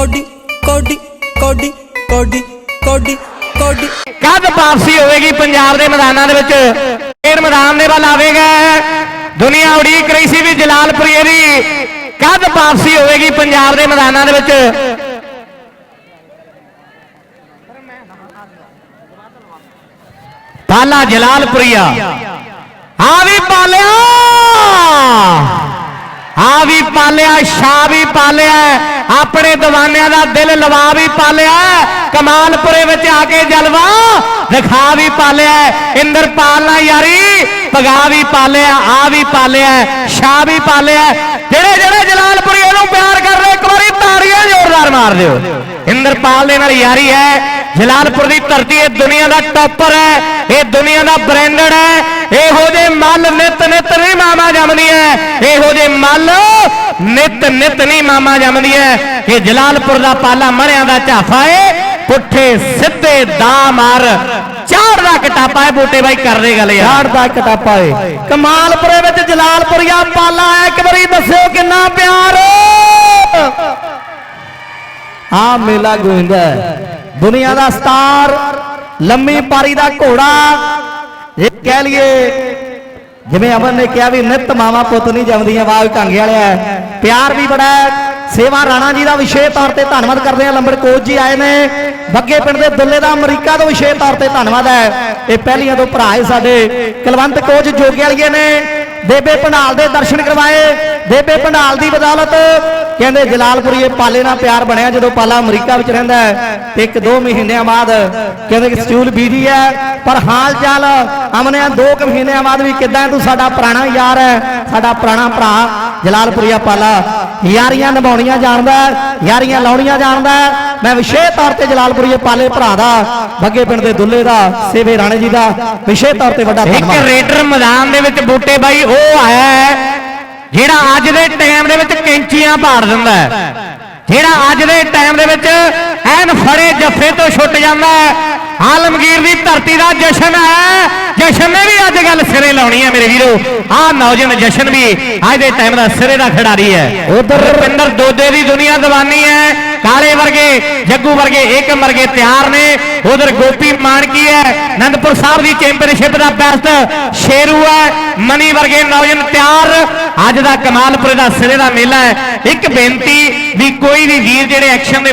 Cody ਕੋਡੀ ਕੋਡੀ ਕੋਡੀ ਕੋਡੀ ਕੋਡੀ। ਕਦ ਵਾਪਸੀ ਹੋਵੇਗੀ ਪੰਜਾਬ ਦੇ ਮੈਦਾਨਾਂ ਦੇ ਵਿੱਚ? ਫੇਰ ਮੈਦਾਨ ਦੇ ਵੱਲ ਆਵੇਗਾ। ਦੁਨੀਆ ਉਡੀਕ ਰਹੀ ਸੀ ਵੀ ਜਲਾਲਪੁਰੀਏ ਦੀ। ਕਦ ਵਾਪਸੀ ਹੋਵੇਗੀ ਪੰਜਾਬ ਦੇ ਮੈਦਾਨਾਂ ਦੇ ਵਿੱਚ? ਪਾਲਾ ਜਲਾਲਪੁਰੀਆ। ਆ ਵੀ ਪਾਲਿਆ! ਆ ਵੀ ਪਾਲਿਆ ਸ਼ਾ ਵੀ ਪਾਲਿਆ, ਆਪਣੇ دیਵਾਨਿਆਂ ਦਾ ਦਿਲ ਲਵਾ ਵੀ ਪਾਲਿਆ, ਕਮਾਲਪੁਰੇ ਵਿੱਚ ਆ ਕੇ ਜਲਵਾ ਦਿਖਾ ਵੀ ਪਾਲਿਆ, ਇੰਦਰਪਾਲ ਨਾਲ ਯਾਰੀ ਪਗਾ ਵੀ ਪਾਲਿਆ, ਆ ਵੀ ਪਾਲਿਆ ਸ਼ਾ ਵੀ ਪਾਲਿਆ, ਜਿਹੜੇ ਜਿਹੜੇ ਜਲਾਲਪੁਰੀ ਇਹਨੂੰ ਪਿਆਰ ਕਰ ਰਹੇ, ਇੱਕ ਵਾਰੀ ਤਾੜੀਆਂ ਜ਼ੋਰਦਾਰ ਮਾਰ ਦਿਓ। ਇੰਦਰਪਾਲ ਦੇ ਨਾਲ ਯਾਰੀ ਹੈ, ਜਲਾਲਪੁਰ ਦੀ ਧਰਤੀ, ਇਹ ਦੁਨੀਆ ਦਾ ਟੌਪਰ ਹੈ, ਇਹ ਦੁਨੀਆ ਦਾ ਬ੍ਰਾਂਡਡ ਹੈ ਇਹੋ ਜੇ ਮੱਲ ਨਿਤ ਨਿਤ ਨਹੀਂ ਮਾਮਾ ਜੰਮਦੀ ਹੈ ਇਹੋ ਜੇ ਮੱਲ ਨਿਤ ਨਿਤ ਨਹੀਂ ਮਾਮਾ ਜੰਮਦੀ ਹੈ ਇਹ ਜਲਾਲਪੁਰ ਦਾ ਪਾਲਾ ਮਰਿਆਂ ਦਾ ਝਾਫਾ ਏ। ਪੁੱਠੇ ਸਿੱਧੇ ਦਾ ਮਾਰ ਝਾੜ ਦਾ ਕਟਾਪਾ ਹੈ ਬੂਟੇ ਬਾਈ ਕਰਦੇ ਗੱਲ ਯਾਰ। ਝਾੜ ਦਾ ਕਟਾਪਾ ਏ। ਕਮਾਲਪੁਰੇ ਵਿੱਚ ਜਲਾਲਪੁਰੀਆ ਪਾਲਾ ਹੈ ਇੱਕ ਵਾਰੀ ਦੱਸਿਓ ਕਿੰਨਾ ਪਿਆਰ। ਆ ਮੇਲਾ ਗੋਇੰਦਾ ਹੈ। ਦੁਨੀਆ ਦਾ ਸਟਾਰ, ਲੰਮੀ ਪਾਰੀ ਦਾ ਘੋੜਾ ਕਹਿ ਲਈਏ, ਜਿਵੇਂ ਅਮਨ ਨੇ ਕਿਹਾ ਵੀ ਨਿਤ ਮਾਵਾ ਪੁੱਤ ਨਹੀਂ ਜੰਮਦੀਆਂ ਆਵਾਜ਼ ਢਾਂਗੇ ਵਾਲਿਆ ਪਿਆਰ ਵੀ ਬੜਾ ਸੇਵਾ ਰਾਣਾ ਜੀ ਦਾ ਵਿਸ਼ੇਸ਼ ਤੌਰ ਤੇ ਧੰਨਵਾਦ ਕਰਦੇ ਆ, ਲੰਬੜ ਕੋਚ ਜੀ ਆਏ ਨੇ। ਬੱਗੇ ਪਿੰਡ ਦੇ ਦੁੱਲੇ ਦਾ ਅਮਰੀਕਾ ਤੋਂ ਵਿਸ਼ੇਸ਼ ਤੌਰ ਤੇ ਧੰਨਵਾਦ ਹੈ ਇਹ ਪਹਿਲੀਆਂ ਤੋਂ ਭਰਾ ਹੈ ਸਾਡੇ। ਕੁਲਵੰਤ ਕੋਚ ਜੋਗੇ ਵਾਲੀਏ ਨੇ। ਬੇਬੇ ਪੰਡਾਲ ਦੇ ਦਰਸ਼ਨ ਕਰਵਾਏ। ਬੇਬੇ ਪੰਡਾਲ ਦੀ ਬਦੌਲਤ ਕਹਿੰਦੇ ਜਲਾਲਪੁਰੀਏ ਪਾਲੇ ਨਾਲ ਪਿਆਰ ਬਣਿਆ ਜਦੋਂ ਪਾਲਾ ਅਮਰੀਕਾ ਵਿੱਚ ਰਹਿੰਦਾ ਹੈ ਤੇ ਇੱਕ ਦੋ ਮਹੀਨਿਆਂ ਬਾਅਦ ਕਹਿੰਦੇ ਕਿ ਸਟੂਲ ਬੀਜੀ ਹੈ ਪਰ ਹਾਲ ਚਾਲ ਅਮਨੇ ਦੋ ਕੁ ਮਹੀਨਿਆਂ ਬਾਅਦ ਵੀ ਕਿਦਾਂ ਤੂੰ ਸਾਡਾ ਪੁਰਾਣਾ ਯਾਰ ਹੈ ਸਾਡਾ ਪੁਰਾਣਾ ਭਰਾ ਜਲਾਲਪੁਰੀਆ ਪਾਲਾ ਯਾਰੀਆਂ ਨਿਭਾਉਣੀਆਂ ਜਾਣਦਾ ਯਾਰੀਆਂ ਲਾਉਣੀਆਂ ਜਾਣਦਾ। ਮੈਂ ਵਿਸ਼ੇਸ਼ ਤੌਰ ਤੇ ਜਲਾਲਪੁਰੀਏ ਪਾਲੇ ਭਰਾ ਦਾ ਬੱਗੇ ਪਿੰਡ ਦੇ ਦੁੱਲੇ ਦਾ ਸੇਵੇ ਰਾਣੇ ਜੀ ਦਾ ਵਿਸ਼ੇਸ਼ ਤੌਰ ਤੇ ਵੱਡਾ ਇੱਕ ਧੰਨਵਾਦ ਰੇਡਰ ਮੈਦਾਨ ਦੇ ਵਿੱਚ ਬੂਟੇ ਬਾਈ ਉਹ ਆਇਆ ਹੈ ਜਿਹੜਾ ਅੱਜ ਦੇ ਟਾਈਮ ਦੇ ਵਿੱਚ ਕੈਂਚੀਆਂ ਪਾੜ ਦਿੰਦਾ ਹੈ, ਜਿਹੜਾ ਅੱਜ ਦੇ ਟਾਈਮ ਦੇ ਵਿੱਚ ਐਨ ਫੜੇ ਜੱਫੇ ਤੋਂ ਛੁੱਟ ਜਾਂਦਾ ਹੈ ਆਲਮਗੀਰ ਦੀ ਧਰਤੀ ਦਾ ਜਸ਼ਨ ਹੈ। ਜਸ਼ਨ ਨੇ ਵੀ ਅੱਜ ਗੱਲ ਸਿਰੇ ਲਾਉਣੀ ਹੈ ਮੇਰੇ ਵੀਰੋ। ਆਹ ਨੌਜਵਾਨ ਜਸ਼ਨ ਵੀ ਅੱਜ ਦੇ ਟਾਈਮ ਦਾ ਸਿਰੇ ਦਾ ਖਿਡਾਰੀ ਹੈ। ਉਧਰ ਰੁਪਿੰਦਰ ਦੋਦੇ ਦੀ ਦੁਨੀਆ ਦੀਵਾਨੀ ਹੈ। ਕਾਲੇ ਵਰਗੇ ਜੱਗੂ ਵਰਗੇ ਏਕਮ ਵਰਗੇ ਤਿਆਰ ਨੇ। ਉਧਰ ਗੋਪੀ ਮਾਨਕੀ ਹੈ? ਆਨੰਦਪੁਰ ਸਾਹਿਬ ਦੀ ਚੈਂਪੀਅਨਸ਼ਿਪ ਦਾ ਬੈਸਟ ਸ਼ੇਰੂ ਹੈ। ਮਨੀ ਵਰਗੇ ਨੌਜਵਾਨ ਤਿਆਰ। ਅੱਜ ਦਾ ਕਮਾਲਪੁਰੇ ਦਾ ਸਿਰੇ ਦਾ ਮੇਲਾ ਹੈ। ਇੱਕ ਬੇਨਤੀ ਵੀ ਕੋਈ ਵੀ ਵੀਰ ਜਿਹੜੇ ਐਕਸ਼ਨ ਦੇ